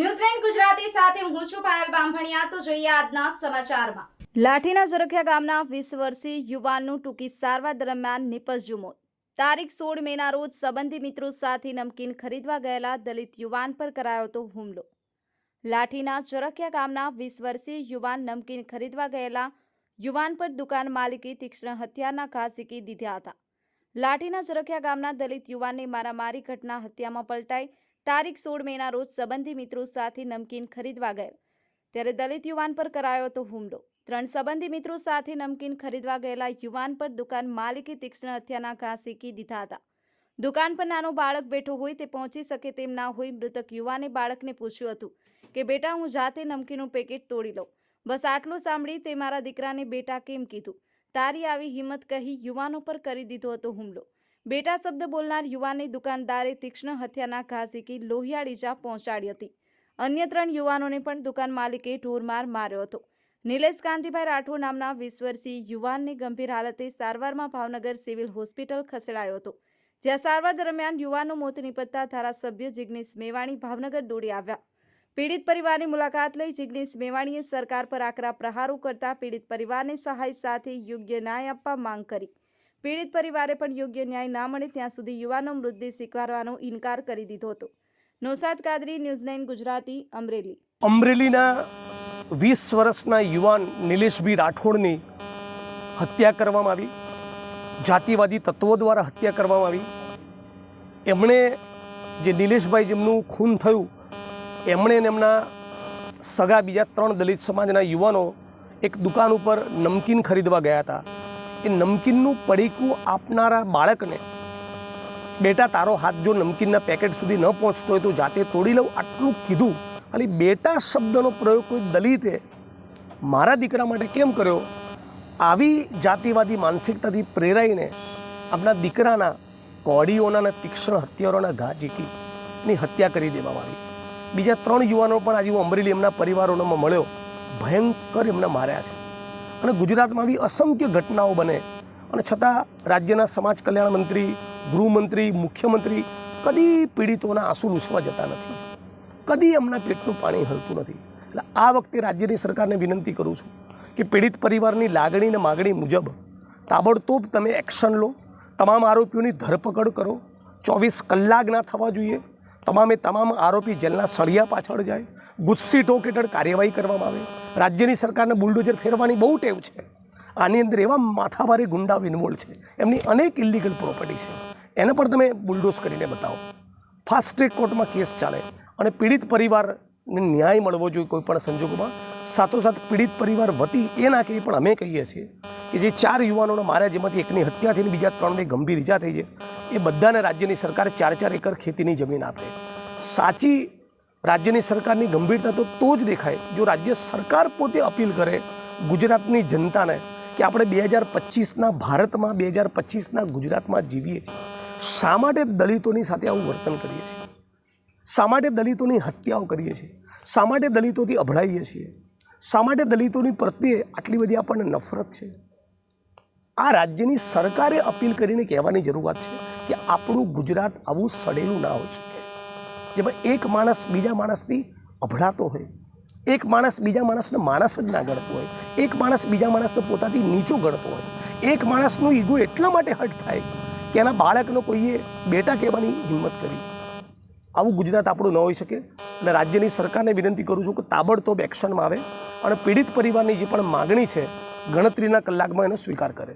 ન્યૂઝલેન્ડ ગુજરાતી સાથે હું છું પાયલ બામભણિયા તો જોઈએ આજના સમાચારમાં. લાઠીના ઝરખિયા ગામના વીસ વર્ષીય યુવાનનું ટૂંકી સારવાર દરમિયાન નિપજ્યું મોત તારીખ સોળ મેના રોજ સંબંધી મિત્રો સાથે નમકીન ખરીદવા ગયેલા દલિત યુવાન પર કરાયો હતો હુમલો. લાઠીના ઝરખિયા ગામના વીસ વર્ષીય યુવાન નમકીન ખરીદવા ગયેલા યુવાન પર દુકાન માલિકે તીક્ષ્ણ હથિયારના ઘા ઝીકી દીધા હતા. લાઠીના ચરખિયા ગામના દલિત યુવાનની મારામારી ઘટના હત્યામાં પલટાઈ તારીખ સોળ મેના રોજ સંબંધી મિત્રો સાથે નમકીન ખરીદવા ગયેલ. ત્યારે દલિત યુવાન પર કરાયો હતો હુમલો. ત્રણ સંબંધી મિત્રો સાથે નમકીન ખરીદવા ગયેલા યુવાન પર દુકાન માલિકે તીક્ષ્ણ હત્યાના ઘા સીકી દીધા હતા. દુકાન પર નાનો બાળક બેઠો હોય તે પહોંચી શકે તેમ ના હોય મૃતક યુવાને બાળકને પૂછ્યું હતું કે, બેટા, હું જાતે નમકીનનું પેકેટ તોડી લઉં. બસ આટલું સાંભળી તે મારા દીકરાને બેટા કેમ કીધું? તારી આવી હિંમત કહી યુવાનો પર કરી દીધો હતો હુમલો. બેટા શબ્દ બોલનાર યુવાનની દુકાનદારે તીક્ષ્ણ હત્યાના ઘા ઝીકી લોહિયાળ ઈજા પહોંચાડી હતી. અન્ય ત્રણ યુવાનોને પણ દુકાન માલિકે ઢોરમાર માર્યો હતો. નિલેશ કાંતિભાઈ રાઠોડ નામના વીસ વર્ષીય યુવાનને ગંભીર હાલતે સારવારમાં ભાવનગર સિવિલ હોસ્પિટલ ખસેડાયો હતો. જ્યાં સારવાર દરમિયાન યુવાનનું મોત નિપજતા ધારાસભ્ય જિગ્નેશ મેવાણી ભાવનગર દોડી આવ્યા. પીડિત પરિવારની મુલાકાત લઈ જિગ્નેશ મેવાણીએ સરકાર પર આકરા પ્રહારો કરતા પીડિત પરિવારને સહાય સાથે યોગ્ય ન્યાય આપવા માંગ કરી. પીડિત પરિવારે પણ યોગ્ય ન્યાય ના મળે ત્યાં સુધી યુવાનો મૃતદેહ સ્વીકારવાનો ઇનકાર કરી દીધો હતો. નોસાદ કાદરી, ન્યૂઝ ગુજરાતી, અમરેલી. અમરેલીના વીસ વર્ષના યુવાન નિલેશભી રાઠોડની હત્યા કરવામાં આવી. જાતિવાદી તત્વો દ્વારા હત્યા કરવામાં આવી. એમણે જે નિલેશભાઈ જેમનું ખૂન થયું, એમણે એમના સગા બીજા ત્રણ દલિત સમાજના યુવાનો એક દુકાન ઉપર નમકીન ખરીદવા ગયા હતા. એ નમકીનનું પડીકું આપનારા બાળકને. બેટા, તારો હાથ જો નમકીનના પેકેટ સુધી ન પહોંચતો હોય તો જાતે તોડી લઉં. આટલું કીધું. ખાલી બેટા શબ્દનો પ્રયોગ કોઈ દલિતે મારા દીકરા માટે કેમ કર્યો? આવી જાતિવાદી માનસિકતાથી પ્રેરાઈને આપણા દીકરાના કોડીઓના અને તીક્ષ્ણ હત્યારોના ઘા ઝીકીની હત્યા કરી દેવામાં આવી બીજા ત્રણ યુવાનો પણ આજે હું અમરેલી એમના પરિવારોમાં મળ્યો. ભયંકર એમને માર્યા છે. અને ગુજરાતમાં આવી અસંખ્ય ઘટનાઓ બને. અને છતાં રાજ્યના સમાજ કલ્યાણ મંત્રી, ગૃહમંત્રી, મુખ્યમંત્રી કદી પીડિતોના આંસુ લૂછવા જતા નથી. કદી એમના પેટનું પાણી હલતું નથી. એટલે આ વખતે રાજ્યની સરકારને વિનંતી કરું છું કે પીડિત પરિવારની લાગણી અને માગણી મુજબ તાબડતોબ તમે એક્શન લો. તમામ આરોપીઓની ધરપકડ કરો. ચોવીસ કલાક ના થવા જોઈએ. તમામે તમામ આરોપી જેલના સળિયા પાછળ જાય. ગુસ્સી ટોક હેઠળ કાર્યવાહી કરવામાં આવે. રાજ્યની સરકારને બુલડોઝર ફેરવાની બહુ ટેવ છે. આની અંદર એવા માથાભારે ગુંડાઓ ઇન્વોલ્વ છે. એમની અનેક ઇલિગલ પ્રોપર્ટી છે. એને પણ તમે બુલડોઝ કરીને બતાવો. ફાસ્ટ ટ્રેક કોર્ટમાં કેસ ચાલે અને પીડિત પરિવારને ન્યાય મળવો જોઈએ કોઈપણ સંજોગોમાં. સાથોસાથ પીડિત પરિવાર વતી એ ના કહીએ, પણ અમે કહીએ છીએ કે જે ચાર યુવાનોને માર્યા જેમાંથી એકની હત્યા થઈને બીજા ત્રણને ગંભીર ઈજા થઈ છે, એ બધાને રાજ્યની સરકાર ચાર ચાર એકર ખેતીની જમીન આપે. સાચી રાજ્યની સરકારની ગંભીરતા તો તો જ દેખાય. જો રાજ્ય સરકાર પોતે અપીલ કરે ગુજરાતની જનતાને કે આપણે બે હજાર પચીસના ભારતમાં, બે હજાર પચીસના ગુજરાતમાં જીવીએ છીએ, શા માટે દલિતોની સાથે આવું વર્તન કરીએ છીએ? શા માટે દલિતોની હત્યાઓ કરીએ છીએ? શા માટે દલિતોથી અભળાઈએ છીએ? શા માટે દલિતોની પ્રત્યે આટલી બધી આપણને નફરત છે? આ રાજ્યની સરકારે અપીલ કરીને કહેવાની જરૂરિયાત છે કે આપણું ગુજરાત આવું સડેલું ના હોય શકે જેમાં એક માણસ બીજા માણસથી અભડાતો હોય. એક માણસ બીજા માણસને માણસ જ ના ગણતો હોય. એક માણસ બીજા માણસને પોતાથી નીચો ગણતો હોય. એક માણસનું ઈગો એટલા માટે હટ થાય કે એના બાળકનો કોઈએ બેટા કહેવાની હિંમત કરી. આવું ગુજરાત આપણું ન હોઈ શકે. અને રાજ્યની સરકારને વિનંતી કરું છું કે તાબડતોબ એક્શનમાં આવે અને પીડિત પરિવારની જે પણ માગણી છે, ગણતરીના કલાકમાં એનો સ્વીકાર કરે.